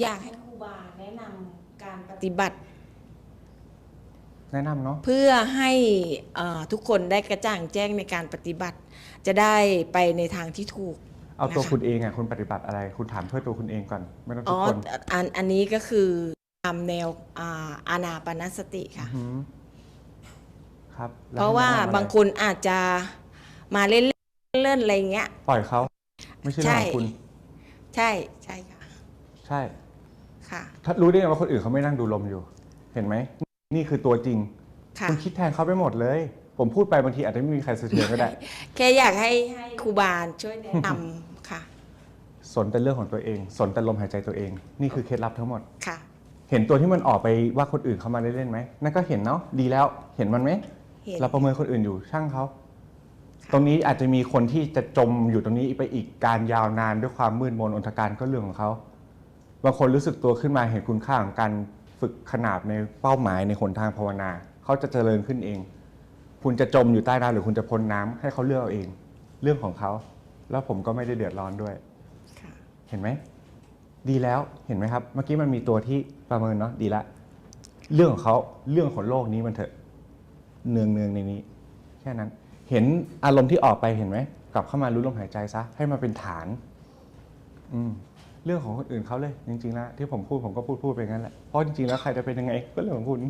อยากให้ครูบาแนะนำการปฏิบัติ แนะนำเนาะ เพื่อให้เอ่อทุกคนได้กระจ่างแจ้งในการปฏิบัติ จะได้ไปในทางที่ถูก เอาตัวนะคะ คุณเองอะคุณปฏิบัติอะไร คุณถามเพื่อตัวคุณเองก่อน ไม่ต้องอ๋ทุอกคนอันอันนี้ก็คือตามแนวอ่าอานาปานสติค่ะ อืมครับแล้เพราะว่าให้แนนำอไบางคนอาจจะมาเล่นๆเล่นๆอะไรเงี้ย ปล่อยเขา ไม่ใช่เรื่องของคุณ ใช่ใช่ค่ะ ใช่ค่ะ ถ้ารู้ได้ไงว่าคนอื่นเขาไม่นั่งดูลมอยู่ เห็นไหม นี่คือตัวจริง ค่ะ คุณคิดแทนเขาไปหมดเลย ผมพูดไปบางทีอาจจะไม่มีใครสะเทือนก็ได้ แค่อยากให้ให้ครูบาช่วยแนะนำค่ะ สนแต่เรื่องของตัวเอง สนแต่ลมหายใจตัวเอง นี่คือเคล็ดลับทั้งหมด ค่ะ เห็นตัวที่มันออกไปว่าคนอื่นเขามาเล่นๆไหมนั่นก็เห็นเนาะ ดีแล้ว เห็นมันไหม เห็น เราประเมินคนอื่นอยู่ ช่างเขาตรงนี้อาจจะมีคนที่จะจมอยู่ตรงนี้ไปอีกการยาวนานด้วยความมืดมนอนทการก็เรื่องของเขา บางคนรู้สึกตัวขึ้นมาเห็นคุณค่าของการฝึกขนาบในเป้าหมายในหนทางภาวนา เขาจะเจริญขึ้นเอง คุณจะจมอยู่ใต้น้ำหรือคุณจะพ้นน้ำให้เขาเลือกเอาเอง เรื่องของเขา แล้วผมก็ไม่ได้เดือดร้อนด้วยค่ะเห็นไหมดีแล้วเห็นไหมครับ เมื่อกี้มันมีตัวที่ประเมินเนาะดีละ เรื่องของเขาเรื่องของโลกนี้มันเถอะเนืองเนืองๆในนี้ แค่นั้น เห็นอารมณ์ที่ออกไปเห็นไหมกลับเข้ามารู้ลมหายใจซะให้มาเป็นฐาน อืม เรื่องของคนอื่นเขาเลย จริงๆแล้วที่ผมพูดผมก็พูดพูดไปงั้นแหละเพราะจริงๆแล้วใครจะเป็นยังไงก็เรื่องของคุณ